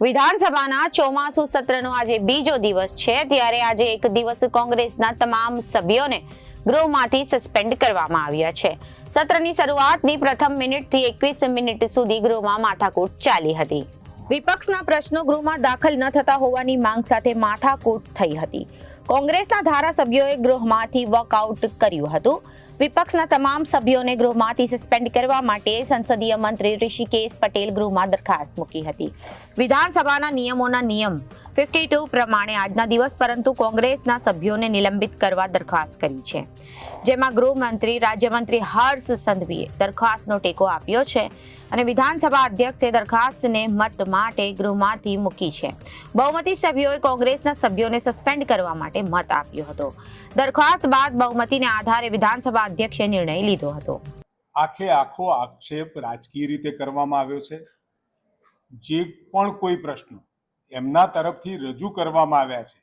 વિધાનસભાના ચોમાસુ સત્રનો આજે બીજો દિવસ છે. ત્યારે આજે એક દિવસ કોંગ્રેસના તમામ સભ્યોને ગૃહમાંથી સસ્પેન્ડ કરવામાં આવ્યા છે. સત્રની શરૂઆતની પ્રથમ મિનિટથી એકવીસ મિનિટ સુધી ગૃહમાં માથાકૂટ ચાલી હતી. વિપક્ષના પ્રશ્નો ગૃહમાં દાખલ ન થતા હોવાની માંગ સાથે માથાકૂટ થઈ હતી. કોંગ્રેસના ધારાસભ્યોએ ગૃહમાંથી વોકઆઉટ કર્યું હતું. વિપક્ષના તમામ સભ્યોને ગૃહમાંથી સસ્પેન્ડ કરવા માટે સંસદીય મંત્રી ઋષિકેશ પટેલ ગૃહમાં દરખાસ્ત મૂકી હતી. વિધાનસભાના નિયમોના નિયમ ફિફ્ટી ટુ પ્રમાણે આજના દિવસ પરંતુ કોંગ્રેસના સભ્યોને નિલંબિત કરવા દરખાસ્ત કરી છે. જેમાં ગૃહમંત્રી, રાજ્યમંત્રી હર્ષ સંઘવીએ દરખાસ્તનો ટેકો આપ્યો છે અને વિધાનસભા અધ્યક્ષે દરખાસ્તને મત માટે ગૃહમાંથી મૂકી છે. બહુમતી સભ્યોએ કોંગ્રેસના સભ્યોને સસ્પેન્ડ કરવા માટે મત આપ્યો હતો. દરખાસ્ત બાદ બહુમતીને આધારે વિધાનસભા અધ્યક્ષે નિર્ણય લીધો હતો. આખે આખો આક્ષેપ રાજકીય રીતે કરવામાં આવ્યો છે. જે પણ કોઈ પ્રશ્નો એમના તરફથી રજૂ કરવામાં આવ્યા છે,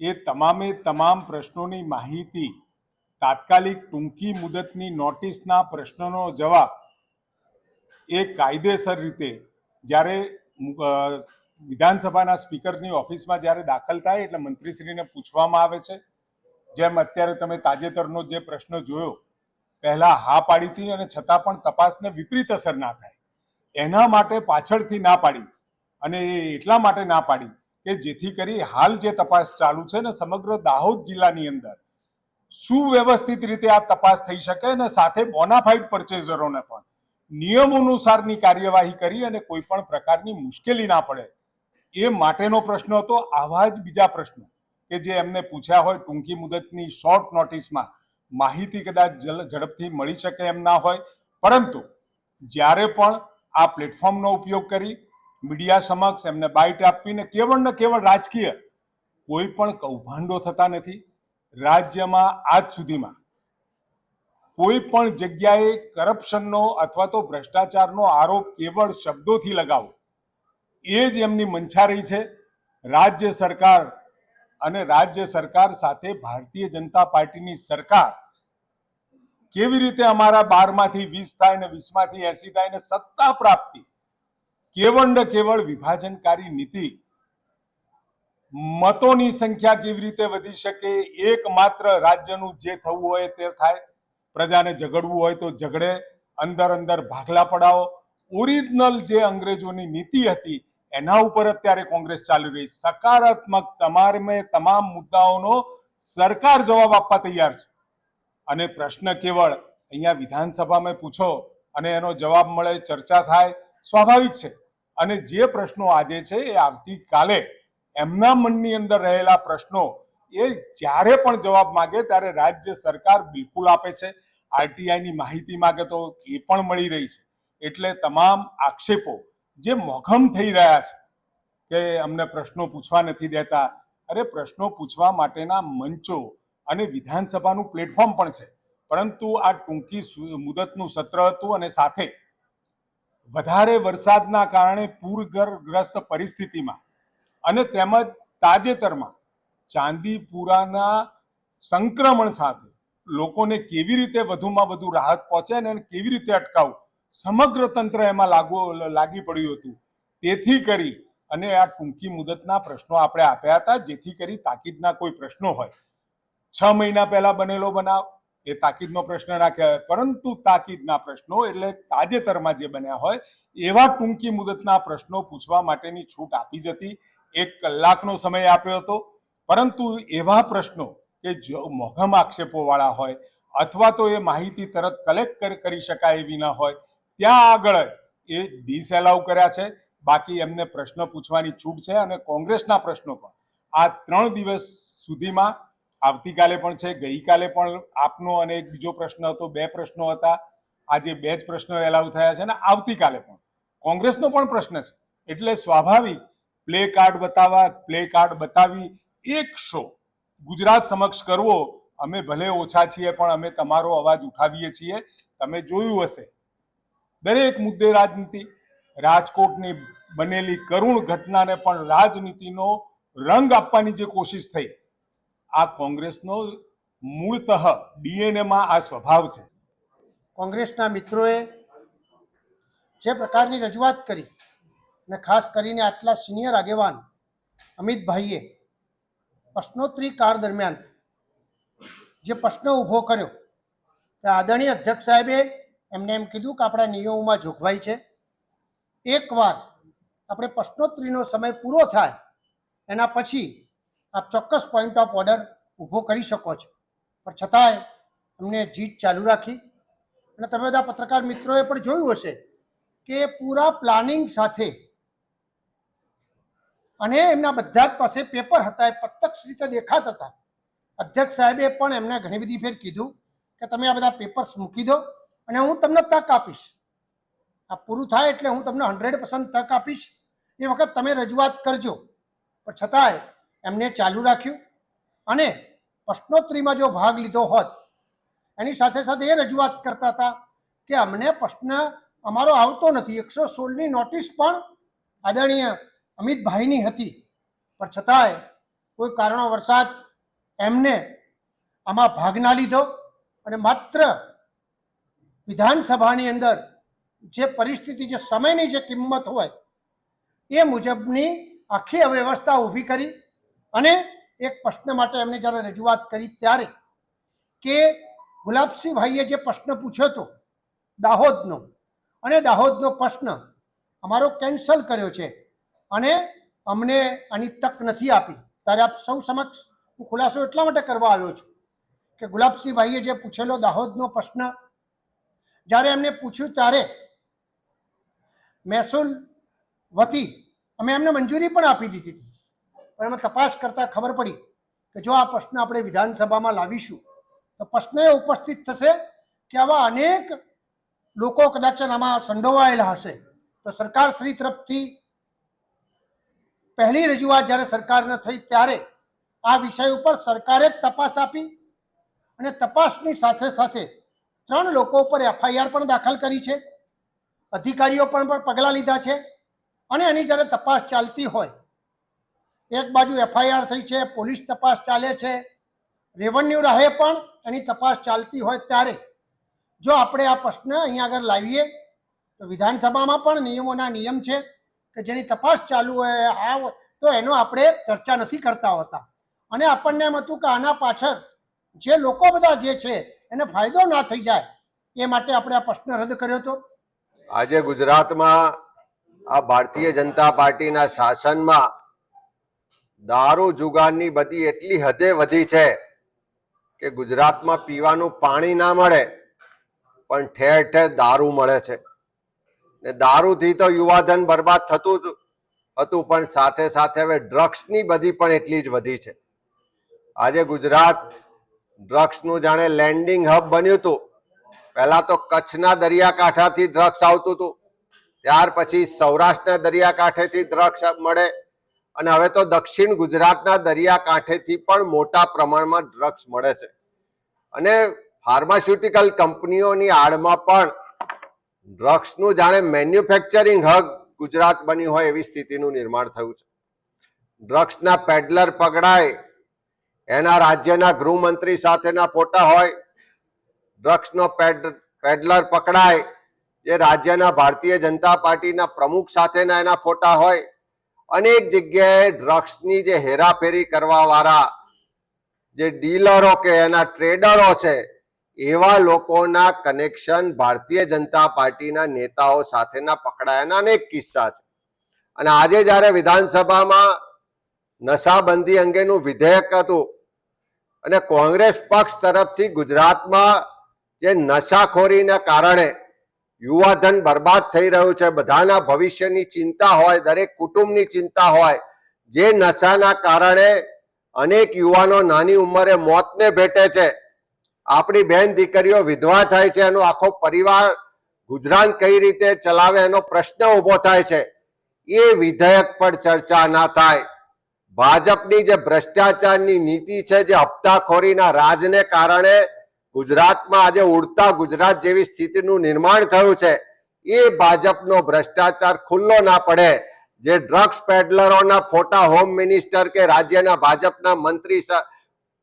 એ તમામે તમામ પ્રશ્નોની માહિતી તાત્કાલિક ટૂંકી મુદતની નોટિસના પ્રશ્નનો જવાબ એ કાયદેસર રીતે જ્યારે વિધાનસભાના સ્પીકરની ઓફિસમાં જ્યારે દાખલ થાય એટલે મંત્રીશ્રીને પૂછવામાં આવે છે જેમ અત્યારે તમે તાજેતરનો જે પ્રશ્ન જોયો, પહેલા હા પાડી હતી અને છતાં પણ તપાસને વિપરીત અસર ના થાય. એના માટે પાછળથી ના પાડી અને એ એટલા માટે ના પાડી કે જેથી કરી હાલ જે તપાસ ચાલુ છે ને સમગ્ર દાહોદ જિલ્લાની અંદર સુવ્યવસ્થિત રીતે આ તપાસ થઈ શકે અને સાથે બોનાફાઇડ પરચેઝરોને પણ નિયમ અનુસારની કાર્યવાહી કરી અને કોઈ પણ પ્રકારની મુશ્કેલી ના પડે એ માટેનો પ્રશ્ન હતો. આવા જ બીજા પ્રશ્નો. કે જે એમને પૂછ્યા હોય ટૂંકી મુદતની શોર્ટ નોટિસમાં માહિતી કદાચ ઝડપથી મળી શકે એમ ના હોય. પરંતુ જ્યારે પણ આ પ્લેટફોર્મનો ઉપયોગ કરી મીડિયા સમક્ષ એમને બાઇટ આપીને કેવળ ને કેવળ રાજકીય કોઈ પણ કૌભાંડો થતા નથી, રાજ્યમાં આજ સુધીમાં કોઈ પણ જગ્યાએ કરપ્શનનો અથવા તો ભ્રષ્ટાચારનો આરોપ કેવળ શબ્દોથી લગાવો, એ જ એમની મંછા રહી છે. રાજ્ય સરકાર અને રાજ્ય સરકાર સાથે ભારતીય જનતા પાર્ટીની સરકાર કેવી રીતે અમારા બારમાંથી વીસ થાય ને વીસમાંથી એસી થાય ને સત્તા પ્રાપ્તિ, કેવળ ને કેવળ વિભાજનકારી નીતિ, મતોની સંખ્યા કેવી રીતે વધી શકે, એકમાત્ર રાજ્યનું જે થવું હોય તે થાય, પ્રજાને ઝઘડવું હોય તો ઝઘડે, અંદર અંદર ભાગલા પડાવો. ઓરિજિનલ જે અંગ્રેજોની નીતિ હતી એના ઉપર અત્યારે કોંગ્રેસ ચાલી રહી સકારાત્મક તમારે તમામ મુદ્દાઓનો સરકાર જવાબ આપવા તૈયાર છે. અને પ્રશ્ન કેવળ અહીંયા વિધાનસભામાં પૂછો અને એનો જવાબ મળે, ચર્ચા થાય, સ્વાભાવિક છે. અને જે પ્રશ્નો આજે છે એ આવતીકાલે એમના મનની અંદર રહેલા પ્રશ્નો એ જ્યારે પણ જવાબ માગે ત્યારે રાજ્ય સરકાર બિલકુલ આપે છે. આરટીઆઈની માહિતી માગે તો એ પણ મળી રહી છે. એટલે તમામ આક્ષેપો જે મોઘમ થઈ રહ્યા છે કે અમને પ્રશ્નો પૂછવા નથી દેતા. અરે, પ્રશ્નો પૂછવા માટેના મંચો અને વિધાનસભાનું પ્લેટફોર્મ પણ છે. પરંતુ આ ટૂંકી મુદતનું સત્ર હતું અને સાથે વધારે વરસાદના કારણે પૂરગ્રસ્ત પરિસ્થિતિમાં અને તેમજ તાજેતરમાં ચાંદીપુરાના સંક્રમણ સાથે લોકોને કેવી રીતે વધુમાં વધુ રાહત પહોંચે અને કેવી રીતે અટકાવવું? સમગ્ર તંત્ર એમાં લાગુ લાગી પડ્યું હતું. તેથી કરી અને આ ટૂંકી મુદતના પ્રશ્નો આપણે આપ્યા હતા, જેથી કરી તાકીદના કોઈ પ્રશ્નો હોય. છ મહિના પહેલા બનેલો બનાવ, એ તાકીદનો પ્રશ્ન રાખ્યા પરંતુ તાકીદના પ્રશ્નો એટલે તાજેતરમાં જે બન્યા હોય, એવા ટૂંકી મુદતના પ્રશ્નો પૂછવા માટેની છૂટ આપી જતી એક કલાકનો સમય આપ્યો હતો. પરંતુ એવા પ્રશ્નો કે જો મોઘમ આક્ષેપો વાળા હોય, અથવા તો એ માહિતી તરત કલેક્ટ કરી શકાય એવી ન હોય ત્યાં આગળ જ એ ડિસએલાઉ કર્યા છે. બાકી એમને પ્રશ્ન પૂછવાની છૂટ છે અને કોંગ્રેસના પ્રશ્નો પણ. આ ત્રણ દિવસ સુધીમાં આવતીકાલે પણ છે, ગઈકાલે પણ આપનો અને એક બીજો પ્રશ્ન હતો, બે પ્રશ્નો હતા. આજે બે જ પ્રશ્નો એલાઉ થયા છે અને આવતીકાલે પણ. કોંગ્રેસનો પણ પ્રશ્ન છે. એટલે સ્વાભાવિક, પ્લે કાર્ડ બતાવવા, પ્લે કાર્ડ બતાવી એક શો ગુજરાત સમક્ષ કરવો, અમે ભલે ઓછા છીએ પણ અમે તમારો અવાજ ઉઠાવીએ છીએ. તમે જોયું હશે. દરેક મુદ્દે રાજનીતિ, રાજકોટની બનેલી કરુણ ઘટનાને પણ રાજનીતિનો રંગ આપવાની જે કોશિશ થઈ, આ કોંગ્રેસનો મૂળતઃ ડીએનએમાં આ સ્વભાવ છે. કોંગ્રેસના મિત્રોએ જે પ્રકારની રજૂઆત કરી અને ખાસ કરીને આટલા સિનિયર આગેવાન અમિતભાઈએ પ્રશ્નોત્તરી કાળ દરમિયાન જે પ્રશ્ન ઊભો કર્યો, તે આદરણીય અધ્યક્ષ સાહેબે એમને એમ કીધું કે આપણા નિયમોમાં જોગવાઈ છે. એકવાર આપણે પ્રશ્નોત્તરીનો સમય પૂરો થાય, એના પછી આપ ચોક્કસ પોઈન્ટ ઓફ ઓર્ડર ઊભો કરી શકો છો. પણ છતાંય અમને જીત ચાલુ રાખી. અને તમે બધા પત્રકાર મિત્રોએ પણ જોયું હશે કે પૂરા પ્લાનિંગ સાથે અને એમના બધા જ પાસે પેપર હતા, એ પ્રત્યક્ષ રીતે દેખાતા હતા. અધ્યક્ષ સાહેબે પણ એમને ઘણી બધી ફેર કીધું કે તમે આ બધા પેપર્સ મૂકી દો. અને હું તમને તક આપીશ. આ પૂરું થાય એટલે હું તમને હંડ્રેડ પર્સન્ટ તક આપીશ. એ વખત તમે રજૂઆત કરજો. પણ છતાંય એમને ચાલુ રાખ્યું. અને પ્રશ્નોત્તરીમાં જો ભાગ લીધો હોત, એની સાથે સાથે એ રજૂઆત કરતા હતા કે અમને પ્રશ્ન અમારો આવતો નથી. એકસો સોળની નોટિસ પણ આદરણીય અમિતભાઈની હતી. પણ છતાંય કોઈ કારણો વરસાદ એમને આમાં ભાગ ના લીધો અને માત્ર વિધાનસભાની અંદર જે પરિસ્થિતિ, જે સમયની જે કિંમત હોય, એ મુજબની આખી અવ્યવસ્થા ઊભી કરી અને એક પ્રશ્ન માટે એમને જ્યારે રજૂઆત કરી ત્યારે કે ગુલાબસિંહભાઈએ જે પ્રશ્ન પૂછ્યો હતો દાહોદનો, અને દાહોદનો પ્રશ્ન અમારો કેન્સલ કર્યો છે અને અમને આની તક નથી આપી. ત્યારે આપ સૌ સમક્ષ હું ખુલાસો એટલા માટે કરવા આવ્યો છું કે ગુલાબસિંહભાઈએ જે પૂછેલો દાહોદનો પ્રશ્ન જ્યારે એમને પૂછ્યું ત્યારે મહેસૂલ વતી અમે એમને મંજૂરી પણ આપી દીધી હતી. પણ એમાં તપાસ કરતાં ખબર પડી કે જો આ પ્રશ્ન આપણે વિધાનસભામાં લાવીશું, તો પ્રશ્ન એ ઉપસ્થિત થશે કે આવા અનેક લોકો કદાચ આમાં સંડોવાયેલા હશે. તો સરકાર શ્રી તરફથી પહેલી રજૂઆત જ્યારે સરકારને થઈ ત્યારે આ વિષય ઉપર સરકારે જ તપાસ આપી અને તપાસની સાથે સાથે ત્રણ લોકો ઉપર એફઆઈઆર પણ દાખલ કરી છે. અધિકારીઓ પણ પણ પગલાં લીધા છે. અને એની જ્યારે તપાસ ચાલતી હોય, એક બાજુ એફઆઈઆર થઈ છે, પોલીસ તપાસ ચાલે છે, રેવન્યુ રાહે પણ એની તપાસ ચાલતી હોય ત્યારે. જો આપણે આ પ્રશ્ન અહીંયા આગળ લાવીએ, તો વિધાનસભામાં પણ નિયમોના નિયમ છે કે જેની તપાસ ચાલુ હોય, આ તો એનો આપણે ચર્ચા નથી કરતા હોતા. અને આપણને એમ હતું કે આના પાછળ જે લોકો બધા જે છે એને ફાયદો ના થઈ જાય, એ માટે આપણે આ પ્રશ્ન રદ કર્યો હતો. આજે ગુજરાતમાં આ ભારતીય જનતા પાર્ટીના શાસનમાં દારૂ જુગારની બધી એટલી હદે વધી છે કે ગુજરાતમાં પીવાનું પાણી ના મળે, પણ ઠેર ઠેર દારૂ મળે છે. ને દારૂથી તો યુવાધન બરબાદ થતું જ હતું, પણ સાથે સાથે હવે ડ્રગ્સની બધી પણ એટલી જ વધી છે. આજે ગુજરાત ડ્રગ્સનું જાણે લેન્ડિંગ હબ બન્યું હતું. પહેલા તો કચ્છના દરિયાકાંઠાથી ડ્રગ્સ આવતું હતું. ત્યાર પછી સૌરાષ્ટ્રના દરિયાકાંઠેથી ડ્રગ્સ મળે અને હવે તો દક્ષિણ ગુજરાતના દરિયાકાંઠેથી પણ મોટા પ્રમાણમાં ડ્રગ્સ મળે છે. અને ફાર્માસ્યુટિકલ કંપનીઓની આડમાં પણ ડ્રગ્સનું જાણે મેન્યુફેક્ચરિંગ હબ ગુજરાત બન્યું હોય એવી સ્થિતિનું નિર્માણ થયું છે. ડ્રગ્સના પેડલર પકડાય એના રાજ્યના ગૃહમંત્રી સાથેના ફોટા હોય, ડ્રગ્સનો પેડ, પેડલર પકડાય, જે રાજ્યના ભારતીય જનતા પાર્ટીના પ્રમુખ સાથેના એના ફોટા હોય, અનેક જગ્યાએ ડ્રગ્સની જે હેરાફેરી કરવાવાળા જે ડીલરો કે એના ટ્રેડરો છે, એવા લોકોના કનેક્શન ભારતીય જનતા પાર્ટીના નેતાઓ સાથેના પકડાયાના અનેક કિસ્સા છે. અને આજે જ્યારે વિધાનસભામાં નશાબંધી અંગેનું વિધેયક હતું અને કોંગ્રેસ પક્ષ તરફથી ગુજરાતમાં જે નશાખોરીના કારણે યુવાધન બરબાદ થઈ રહ્યું છે, બધાના ભવિષ્યની ચિંતા હોય, દરેક કુટુંબની ચિંતા હોય, જે નશાના કારણે અનેક યુવાનો નાની ઉંમરે મોતને ભેટે છે. આપણી બહેન દીકરીઓ વિધવા થાય છે, એનો આખો પરિવાર ગુજરાન કઈ રીતે ચલાવે એનો પ્રશ્ન ઊભો થાય છે. એ વિધેયક પર ચર્ચા ના થાય. ભાજપની જે ભ્રષ્ટાચારની નીતિ છે, જે હપ્તાખોરીના રાજને કારણે ગુજરાતમાં આજે ઉડતા ગુજરાત જેવી સ્થિતિનું નિર્માણ થયું છે, એ ભાજપનો ભ્રષ્ટાચાર ખુલ્લો ના પડે. જે ડ્રગ્સ પેડલરોના ફોટા હોમ મિનિસ્ટર કે રાજ્યના ભાજપના મંત્રી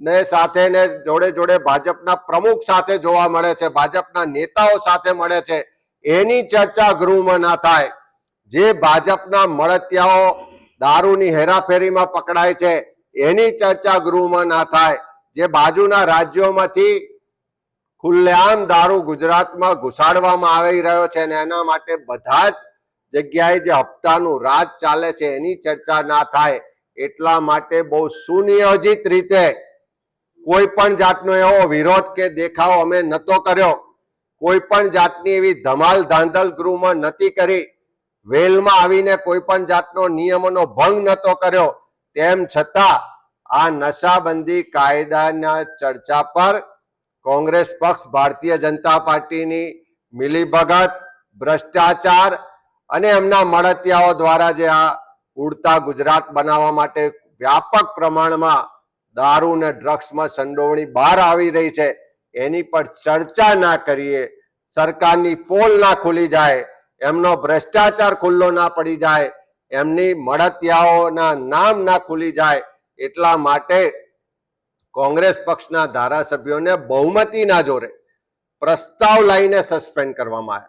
ને સાથે ને જોડે જોડે ભાજપના પ્રમુખ સાથે જોવા મળે છે, ભાજપના નેતાઓ સાથે મળે છે, એની ચર્ચા ગૃહમાં ના થાય. જે ભાજપના મળતિયાઓ દારૂની હેરાફેરીમાં પકડાય છે. એની ચર્ચા ગૃહમાં ના થાય. જે બાજુના રાજ્યોમાંથી ખુલ્લેઆમ દારૂ ગુજરાતમાં ઘુસાડવામાં આવી રહ્યો છે અને એના માટે બધા જ જગ્યાએ જે હપ્તાનું રાજ ચાલે છે એની ચર્ચા ના થાય. એટલા માટે બહુ સુનિયોજિત રીતે કોઈ પણ જાતનો એવો વિરોધ કે દેખાવ અમે નતો કર્યો. કોઈ પણ જાતની એવી ધમાલ ધાંધલ ગૃહમાં નથી કરી. વેલમાં આવીને કોઈ પણ જાતનો નિયમોનો ભંગ નતો કર્યો. તેમ છતાં આ નશાબંધી કાયદાના ચર્ચા પર કોંગ્રેસ પક્ષ, ભારતીય જનતા પાર્ટીની મિલીભગત, ભ્રષ્ટાચાર અને એમના મળતિયાઓ દ્વારા જે આ ઉડતા ગુજરાત બનાવવા માટે વ્યાપક પ્રમાણમાં દારૂ ને ડ્રગ્સમાં સંડોવણી બહાર આવી રહી છે, એની પર ચર્ચા ના કરીએ, સરકારની પોલ ના ખુલી જાય એમનો ભ્રષ્ટાચાર ખુલ્લો ના પડી જાય, એમની મળતિયાઓના નામ ના ખુલી જાય, એટલા માટે કોંગ્રેસ પક્ષના ધારાસભ્યોને બહુમતીના જોરે પ્રસ્તાવ લઈને સસ્પેન્ડ કરવામાં આવ્યા.